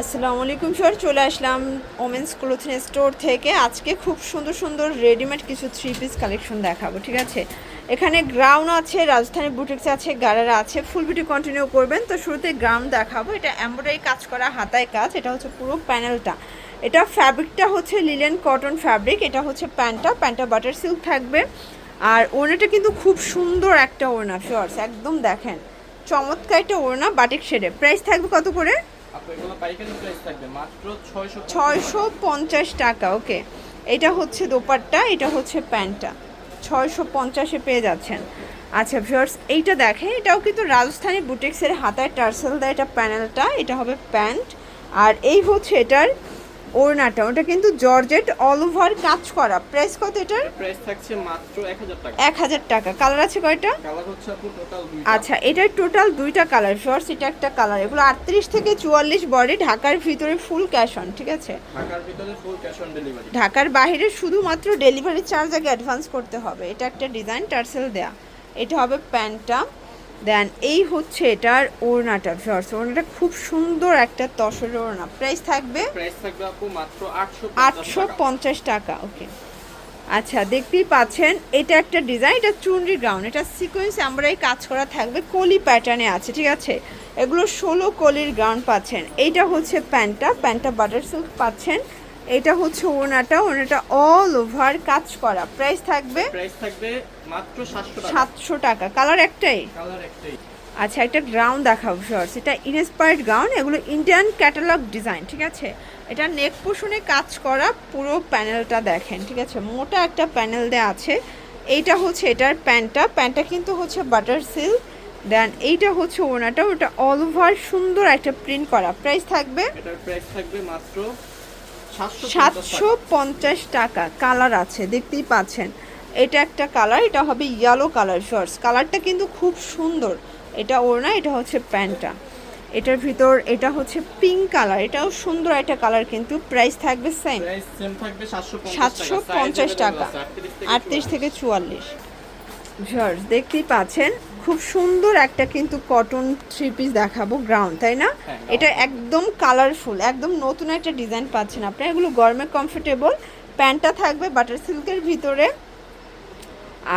আসসালামু আলাইকুম, স্যার। চলে আসলাম ওমেন্স ক্লোথিং স্টোর থেকে। আজকে খুব সুন্দর সুন্দর রেডিমেড কিছু থ্রি পিস কালেকশন দেখাবো, ঠিক আছে? এখানে গ্রাউন্ড আছে, রাজধানী বুটিক্স আছে, গারারা আছে ফুল বিউটি কন্টিনিউ করবেন। তো শুরুতে গ্রাউন্ড দেখাবো। এটা এমব্রয়ডারি কাজ করা, হাতায় কাজ। এটা হচ্ছে পুরো প্যানেলটা এটা ফ্যাব্রিকটা হচ্ছে লিলেন কটন ফ্যাব্রিক এটা হচ্ছে প্যান্টটা। প্যান্টটা বাটার সিল্ক থাকবে। আর ওড়নাটা কিন্তু খুব সুন্দর একটা ওড়না শর্টস একদম দেখেন। চমৎকার একটা ওড়না বাটিক শেডে প্রাইস থাকবে কত করে? আপু, এগুলো পাইকারি প্রাইস থাকবে মাত্র 600 ছয়শো পঞ্চাশ টাকা, ওকে। এটা হচ্ছে দোপাট্টা, এটা হচ্ছে প্যান্টটা। ছয়শো পঞ্চাশে পেয়ে যাচ্ছেন। আচ্ছা ভিউয়ার্স এইটা দেখেন, এটাও কিন্তু রাজস্থানী বুটিক্সের হাতায় টার্সেল দেয় এটা প্যানেলটা, এটা হবে প্যান্ট। আর এই হচ্ছে এটার ওড়নাটা ওটা কিন্তু জর্জেট অল ওভার কাজ করা। প্রাইস কত এটার? প্রাইস থাকছে মাত্র 1000 টাকা। এক হাজার টাকা। কালার আছে কয়টা? কালার হচ্ছে আপু টোটাল দুইটা। আচ্ছা এটার টোটাল দুইটা কালার শর্টস এটা একটা কালার এগুলো আটত্রিশ থেকে চুয়াল্লিশ বডি ঢাকার ভিতরে ফুল ক্যাশ অন ঠিক আছে? ঢাকার ভিতরে ফুল ক্যাশ অন ডেলিভারি ঢাকার বাইরে শুধুমাত্র ডেলিভারি চার্জ আগে অ্যাডভান্স করতে হবে। এটা একটা ডিজাইন টার্সেল দেয়া। এটা হবে প্যান্টটা দেন এই হচ্ছে এটার ওড়নাটা শর্টস ওড়নাটা খুব সুন্দর একটা তসর ওড়না। প্রাইস থাকবে প্রাইস থাকবে আপু মাত্র 850 আটশো টাকা পঞ্চাশ টাকা ওকে আচ্ছা দেখতেই পাচ্ছেন এটা একটা ডিজাইন এটা চুনরি গ্রাউন্ড এটা সিকোয়েন্স আমরাই কাজ করা থাকবে কলি প্যাটার্নে আছে ঠিক আছে? এগুলো ষোলো কলির গ্রাউন্ড পাচ্ছেন। এইটা হচ্ছে প্যান্টটা প্যান্টটা বাটার সিল্ক পাচ্ছেন। এটা হচ্ছে ওনাটা ওনাটা অল ওভার কাজ করা। প্রাইস থাকবে প্রাইস থাকবে মাত্র 700 টাকা। সাতশো টাকা। কালার একটাই? কালার একটাই। আচ্ছা একটা গ্রাউন্ড দেখাবো শর্টস এটা ইনস্পায়ার্ড গাউন এগুলো ইন্ডিয়ান ক্যাটালগ ডিজাইন ঠিক আছে? এটা নেক পোষণে কাজ করা পুরো প্যানেলটা দেখেন ঠিক আছে? মোটা একটা প্যানেল দেওয়া আছে। এইটা হচ্ছে এটার প্যান্টটা। প্যান্টটা কিন্তু হচ্ছে বাটার সিল্ক দেন এইটা হচ্ছে ওনাটা ওটা অল ওভার সুন্দর একটা প্রিন্ট করা। প্রাইস থাকবে? এটার প্রাইস থাকবে মাত্র 750 সাতশো পঞ্চাশ টাকা কালার আছে দেখতেই পাচ্ছেন। এটা একটা কালার এটা হবে ইয়েলো কালার শর্টস কালারটা কিন্তু খুব সুন্দর। এটা ওড়না এটা হচ্ছে প্যান্টটা। এটার ভিতর এটা হচ্ছে পিঙ্ক কালার এটাও সুন্দর একটা কালার কিন্তু প্রাইস থাকবে সেম থাকবে সাতশো পঞ্চাশ টাকা আটত্রিশ থেকে চুয়াল্লিশ। শর্টস দেখতেই পাচ্ছেন। খুব সুন্দর একটা কিন্তু কটন থ্রি পিস দেখাবো গ্রাউন্ড তাই না? হ্যাঁ, এটা একদম কালারফুল একদম নতুন একটা ডিজাইন পাচ্ছেন আপনারা। এগুলো গরমে কমফোর্টেবল প্যান্টটা থাকবে বাটার সিল্কের ভিতরে।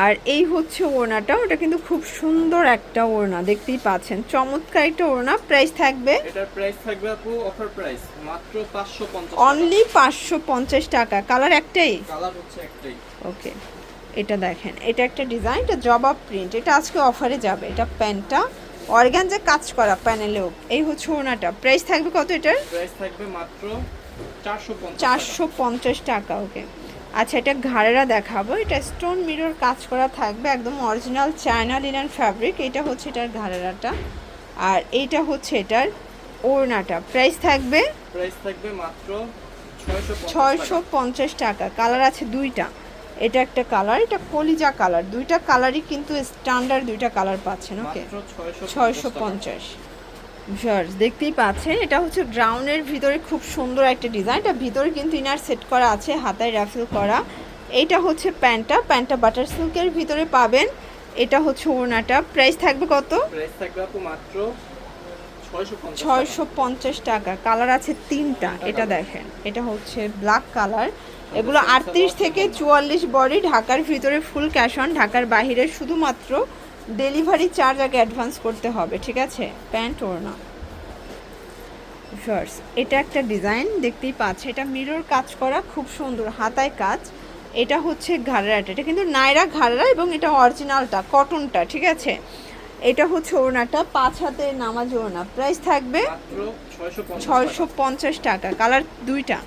আর এই হচ্ছে ওড়নাটা ওটা কিন্তু খুব সুন্দর একটা ওড়না দেখতেই পাচ্ছেন। চমৎকার একটা ওড়না প্রাইস থাকবে এটার প্রাইস থাকবে আপু অফার প্রাইস মাত্র 550 অনলি পাঁচশো পঞ্চাশ টাকা কালার একটাই? কালার হচ্ছে একটাই। ওকে এটা দেখেন এটা একটা ডিজাইন এটা জবাব প্রিন্ট এটা আজকে অফারে যাবে। এটা প্যান্টটা অর্গানজে কাজ করা প্যানেলেও এই হচ্ছে ওনাটা প্রাইস থাকবে কত এটার? প্রাইস থাকবে মাত্র 450 চারশো পঞ্চাশ টাকা ওকে আচ্ছা এটা ঘাড়েরা দেখাবো এটা স্টোন মিরর কাজ করা থাকবে একদম অরিজিনাল চায়না লিনান ফ্যাব্রিক এটা হচ্ছে এটার ঘাড়েরাটা। আর এইটা হচ্ছে এটার ওড়নাটা প্রাইস থাকবে প্রাইস থাকবে মাত্র 650 ছয়শো পঞ্চাশ টাকা কালার আছে দুইটা। এটা একটা কালার এটা কলিজা কালার দুইটা কালারই কিন্তু স্ট্যান্ডার্ড দুইটা কালার পাচ্ছেন ওকে মাত্র 650 ছয়শো পঞ্চাশ। ভিউয়ার্স দেখতেই পাচ্ছেন এটা হচ্ছে গ্রাউন্ডের ভিতরে খুব সুন্দর একটা ডিজাইন এটা ভিতরে কিন্তু ইনার সেট করা আছে হাতায় রাফেল করা। এটা হচ্ছে প্যান্টটা প্যান্টটা বাটার সিল্কের ভিতরে পাবেন। এটা হচ্ছে ওড়নাটা। প্রাইস থাকবে কত? প্রাইস থাকবে আপু মাত্র 650 ছয়শো পঞ্চাশ টাকা। কালার আছে তিনটা এটা দেখেন। এটা হচ্ছে ব্ল্যাক কালার এগুলো আটত্রিশ থেকে চুয়াল্লিশ বডি ঢাকার ভিতরে ফুল ক্যাশ অন ঢাকার বাইরে শুধুমাত্র ডেলিভারি চার্জ আগে অ্যাডভান্স করতে হবে ঠিক আছে? প্যান্ট ওড়না। ফার্স এটা একটা ডিজাইন দেখতেই পাচ্ছে এটা মিরর কাজ করা খুব সুন্দর হাতায় কাজ। এটা হচ্ছে ঘাড়াটা এটা কিন্তু নাইরা ঘাড়া এবং এটা অরিজিনালটা কটনটা ঠিক আছে? এটা হচ্ছে ওড়নাটা পাঁচ হাতে নামাজ ওড়না প্রাইস থাকবে মাত্র 650 ছয়শো পঞ্চাশ টাকা কালার দুইটা।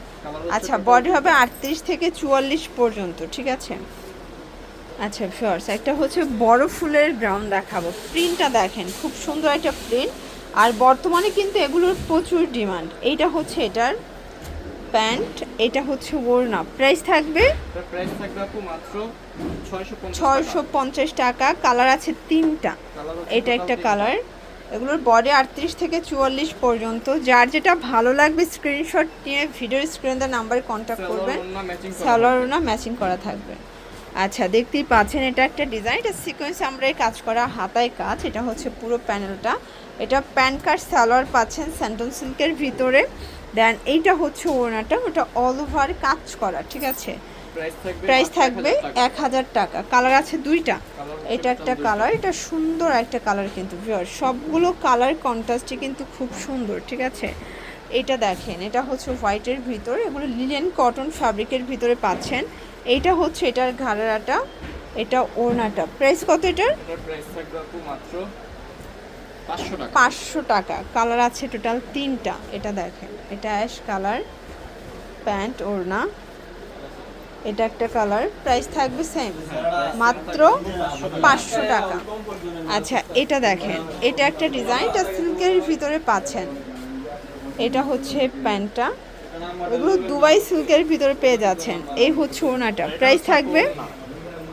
আচ্ছা বডি হবে আটত্রিশ থেকে চুয়াল্লিশ পর্যন্ত ঠিক আছে? আচ্ছা ফিওর্স একটা হচ্ছে বড় ফুলের গ্রাউন্ড দেখাবো। প্রিন্টটা দেখেন খুব সুন্দর একটা প্রিন্ট আর বর্তমানে কিন্তু এগুলোর প্রচুর ডিমান্ড এইটা হচ্ছে এটার প্যান্ট এটা হচ্ছে ওড়না। প্রাইস থাকবে এটার প্রাইস থাকবে আপু মাত্র 650 ছয়শো। পঞ্চাশ টাকা কালার আছে তিনটা। এটা একটা কালার এগুলোর বডি আটত্রিশ থেকে চুয়াল্লিশ পর্যন্ত। যার যেটা ভালো লাগবে স্ক্রিনশট নিয়ে ভিডিও স্ক্রিন স্ক্রিনে নাম্বারে কন্ট্যাক্ট করবেন। সালোয়ার হবে। না ম্যাচিং করা থাকবে। আচ্ছা দেখতেই পাচ্ছেন এটা একটা ডিজাইন এটা সিকোয়েন্স আমরা কাজ করা হাতায় কাজ। এটা হচ্ছে পুরো প্যানেলটা এটা প্যান কার্ড সালোয়ার পাচ্ছেন স্যান্টন সিল্কের ভিতরে। দেন এইটা হচ্ছে ওড়নাটা ওটা অল ওভার কাজ করা ঠিক আছে? প্রাইস থাকবে প্রাইস মাত্র থাকবে 1000 টাকা। এক হাজার টাকা। কালার আছে দুইটা। এটা একটা কালার এটা সুন্দর একটা কালার কিন্তু ভিউয়ার সবগুলো কালার কন্ট্রাস্টে কিন্তু খুব সুন্দর ঠিক আছে? এটা দেখেন এটা হচ্ছে হোয়াইটের ভিতর এগুলো লিলেন কটন ফ্যাব্রিকের ভিতরে পাচ্ছেন। এইটা হচ্ছে এটার ঘাড়াটা এটা ওড়নাটা। প্রাইস কত এটার? এটার প্রাইস থাকবে আপু মাত্র 500 টাকা। পাঁচশো টাকা। কালার আছে টোটাল তিনটা। এটা দেখেন এটা অ্যাশ কালার প্যান্ট ওড়না। এটা একটা কালার প্রাইস থাকবে সেম মাত্র পাঁচশো টাকা। আচ্ছা এটা দেখেন এটা একটা ডিজাইন এটা সিল্কের ভিতরে পাচ্ছেন। এটা হচ্ছে প্যান্টটা এগুলো দুবাই সিল্কের ভিতরে পেয়ে যাচ্ছেন। এই হচ্ছে ওনাটা প্রাইস থাকবে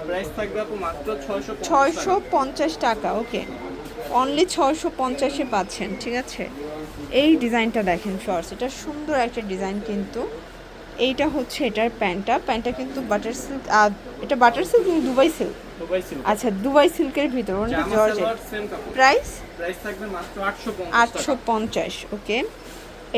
প্রাইস থাকবে আপু মাত্র 650 ছয়শো পঞ্চাশ টাকা ওকে অনলি ছয়শো পঞ্চাশে পাচ্ছেন ঠিক আছে? এই ডিজাইনটা দেখেন শর্টস এটা সুন্দর একটা ডিজাইন কিন্তু। এইটা হচ্ছে এটার প্যান্টটা। প্যান্টটা কিন্তু বাটার সিল্ক এটা butter silk Dubai silk Dubai silk আচ্ছা দুবাই সিল্কের ভিতর ওটা জর্জেট প্রাইস প্রাইস থাকবে মাত্র 850 আটশো পঞ্চাশ ওকে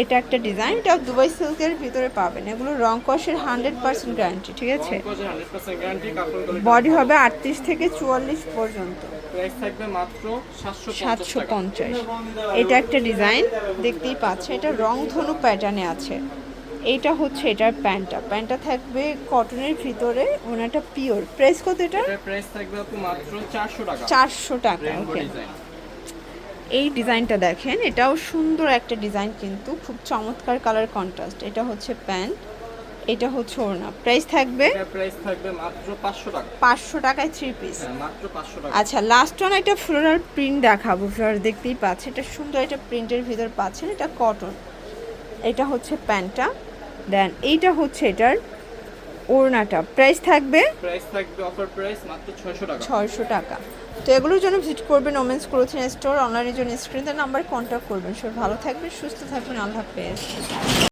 এটা একটা ডিজাইন এটা দুবাই সিল্কের ভিতরে পাবেন। এগুলো রং কষের হান্ড্রেড পার্সেন্ট গ্যারান্টি ঠিক আছে? কম্পোজে 100% গ্যারান্টি কাপড় বডি হবে আটত্রিশ থেকে চুয়াল্লিশ পর্যন্ত। প্রাইস থাকবে মাত্র 750 সাতশো পঞ্চাশ। এটা একটা ডিজাইন দেখতেই পাচ্ছে এটা রং ধনু প্যাটার্নে আছে। এইটা হচ্ছে এটার প্যান্টটা। প্যান্টটা থাকবে কটনের ভিতরে ওনাটা পিওর। প্রাইস কত এটা প্রাইস থাকবে আপু মাত্র 400 টাকা। চারশো টাকা ওকে এই ডিজাইনটা দেখেন এটাও সুন্দর একটা ডিজাইন কিন্তু খুব চমৎকার কালার কন্ট্রাস্ট এটা হচ্ছে প্যান্ট এটা হচ্ছে ওড়না। প্রাইস থাকবে? প্রাইস থাকবে মাত্র 500 টাকা। পাঁচশো টাকায় থ্রি পিস হ্যাঁ, মাত্র 500 টাকা। আচ্ছা লাস্ট ওয়ান একটা ফ্লোরাল প্রিন্ট দেখাবো ফ্লোরাল দেখতেই পাচ্ছেন। এটা সুন্দর একটা প্রিন্টের ভিতর পাচ্ছেন এটা কটন এটা হচ্ছে প্যান্টটা। দেন এইটা হচ্ছে এটার ওড়নাটা। প্রাইস থাকবে? প্রাইস থাকবে অফার প্রাইস মাত্র 600 টাকা। ছয়শো টাকা। তো এগুলোর জন্য ভিজিট করবেন ওমেন্স ক্লোথিং স্টোর অনলাইনের জন্য স্ক্রিনের নাম্বার কন্ট্যাক্ট করবেন। সব ভালো থাকবেন সুস্থ থাকবেন আল্লাহ হাফেজ।